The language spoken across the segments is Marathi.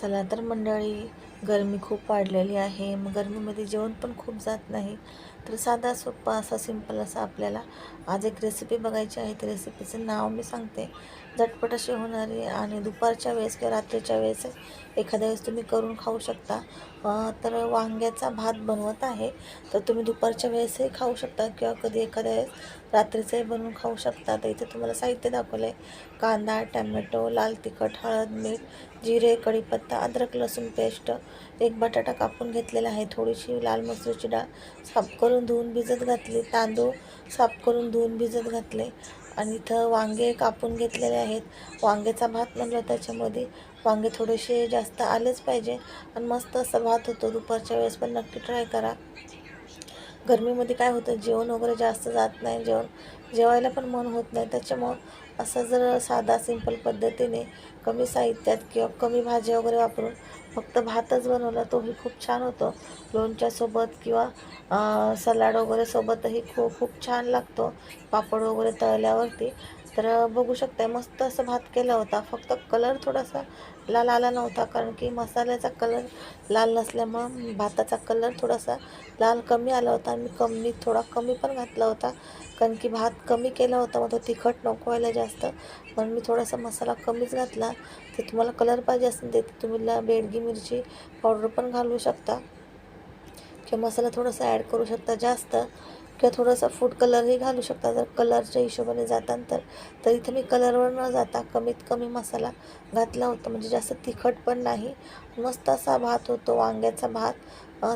चला तर मंडळी गरमी खूप वाढलेली आहे. मग गरमीमध्ये जेवण पण खूप जात नाही. तर साधा सोप्पा असा सिंपल असा आपल्याला आज एक रेसिपी बघायची आहे. त्या रेसिपीचं नाव मी सांगते. झटपट अशी होणारी आणि दुपारच्या वेळेस किंवा रात्रीच्या वेळेस एखाद्या वेळेस तुम्ही करून खाऊ शकता. तर वांग्याचा भात बनवत आहे. तर तुम्ही दुपारच्या वेळेसही खाऊ शकता किंवा कधी एखाद्या वेळेस रात्रीचंही बनवून खाऊ शकता. तर इथे तुम्हाला साहित्य दाखवलं आहे कांदा टॅमॅटो लाल तिखट हळद मीठ जिरे कढीपत्ता अद्रक लसूण पेस्ट. एक बटाटा कापून घेतलेला आहे. थोडीशी लाल मसूरची डाळ साफ करून धुवून भिजत घातले तांदूळ साफ करून धुवून भिजत घातले. आणि इथं वांगे कापून घेतलेले आहेत. वांग्याचा भात म्हणलं त्याच्यामध्ये वांगे थोडेसे जास्त आलेच पाहिजे. आणि मस्त असा भात होतो. दुपारच्या वेळेस पण नक्की ट्राय करा. गरमीमध्ये काय होतं जेवण वगैरे जास्त जात नाही जेवण जेवायला पण मन होत नाही. त्याच्यामुळं असं जर साधा सिंपल पद्धतीने कमी साहित्यात किंवा कमी भाज्या वगैरे वापरून फक्त भातच बनवला तोही खूप छान होतो. लोणच्यासोबत किंवा सलाड वगैरे सोबतही खूप खूप छान लागतो. पापड वगैरे तळल्यावरती तर बघू शकता मस्त असं भात केला होता. फक्त कलर थोडासा लाल आला नव्हता कारण की मसाल्याचा कलर लाल नसल्यामुळं भाताचा कलर थोडासा लाल कमी आला होता. आणि मी कमी थोडा कमी पण घातला होता कारण की भात कमी केला होता मग तो तिखट नको व्हायला जास्त. म्हणून मी थोडासा मसाला कमीच घातला. तर तुम्हाला कलर पाहिजे असेल ते तुम्ही ला बेडगी मिरची पावडर पण घालू शकता. किंवा मसाला थोडासा ॲड करू शकता जास्त. किंवा थोडासा फूड कलरही घालू शकता. जर कलरच्या हिशोबाने जाता तर. तर इथे मी कलरवर न जाता कमीत कमी मसाला घातला होता. म्हणजे जास्त तिखट पण नाही. मस्त असा भात होतो वांग्याचा भात.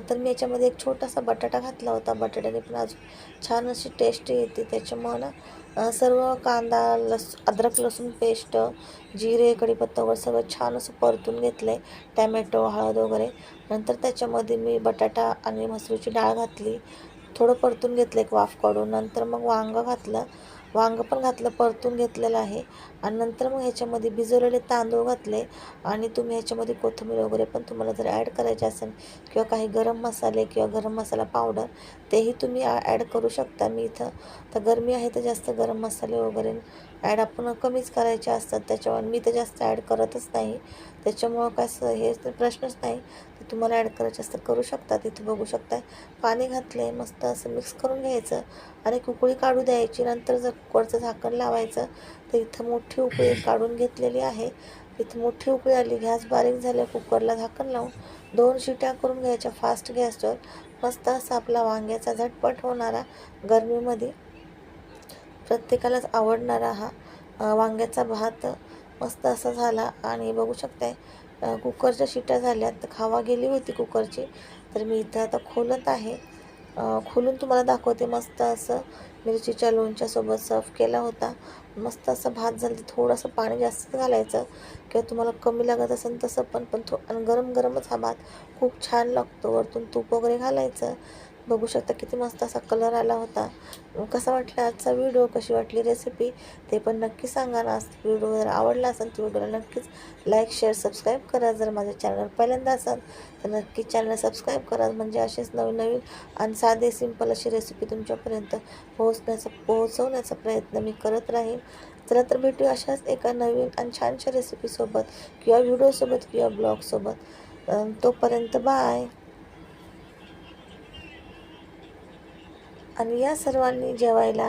तर मी याच्यामध्ये एक छोटासा बटाटा घातला होता. बटाट्याने पण अजून छान अशी टेस्ट येते. त्याच्यामुळं सर्व कांदा लस अद्रक लसूण पेस्ट जिरे कढीपत्ता वगैरे सगळं छान असं परतून घेतलं आहे टॅमॅटो हळद वगैरे. नंतर त्याच्यामध्ये मी बटाटा आणि मसुरीची डाळ घातली. थोडं परतून घेतलं एक वाफ काढून. नंतर मग वांगं घातलं. वांगं पण घातलं परतून घेतलेलं आहे. आणि नंतर मग ह्याच्यामध्ये भिजवलेले तांदूळ घातले. आणि तुम्ही ह्याच्यामध्ये कोथिंबीर वगैरे पण तुम्हाला जर ॲड करायचे असेल किंवा काही गरम मसाले किंवा गरम मसाला पावडर तेही तुम्ही ॲड करू शकता. मी इथं तर गरमी आहे तर जास्त गरम मसाले वगैरे ॲड आपण कमीच करायचे असतात. त्याच्यावर मी तर जास्त ॲड करतच नाही. त्याच्यामुळं काय हे प्रश्नच नाही. तुम्हाला ॲड करायचे असतं करू शकता तिथे बघू शकता. पाणी घातले मस्त असं मिक्स करून घ्यायचं आणि कुकळी काढू द्यायची. नंतर जर कुकरचं झाकण लावायचं तर इथं मोठी उकळी काढून घेतलेली आहे. इथं मोठी उकळी आली गॅस बारीक झाल्या कुकरला झाकण लावून दोन शिट्या करून घ्यायच्या फास्ट गॅसवर. मस्त असा आपला वांग्याचा झटपट होणारा गरमीमध्ये प्रत्येकालाच आवडणारा हा वांग्याचा भात मस्त असा झाला आणि बघू शकताय कुकरच्या शिट्या झाल्या तर खावा गेली होती कुकरची. तर मी इथं आता खोलत आहे. खोलून तुम्हाला दाखवते. मस्त असं मिरचीच्या लोणच्यासोबत सर्व केला होता. मस्त असं भात झालं थोडंसं पाणी जास्त घालायचं किंवा तुम्हाला कमी लागत असेल तसं पण पण थो आणि गरम गरमच हा भात खूप छान लागतो. वरतून तूप वगैरे घालायचं. बघू शकता किती मस्त असा कलर आला होता. कसा वाटला आजचा व्हिडिओ कशी वाटली रेसिपी ते पण नक्की सांगा ना. व्हिडिओ जर आवडला असेल तर व्हिडिओला नक्कीच लाईक शेअर सबस्क्राईब करा. जर माझ्या चॅनल पहिल्यांदा असाल तर नक्की चॅनल सबस्क्राईब करा. म्हणजे असेच नवीन नवीन आणि साधे सिंपल अशी रेसिपी तुमच्यापर्यंत पोहोचण्याचा पोहोचवण्याचा प्रयत्न मी करत राहीन. चला तर भेटू अशाच एका नवीन आणि छानशा रेसिपीसोबत किंवा व्हिडिओसोबत किंवा ब्लॉगसोबत तोपर्यंत बाय आणि या सर्वांनी जेवायला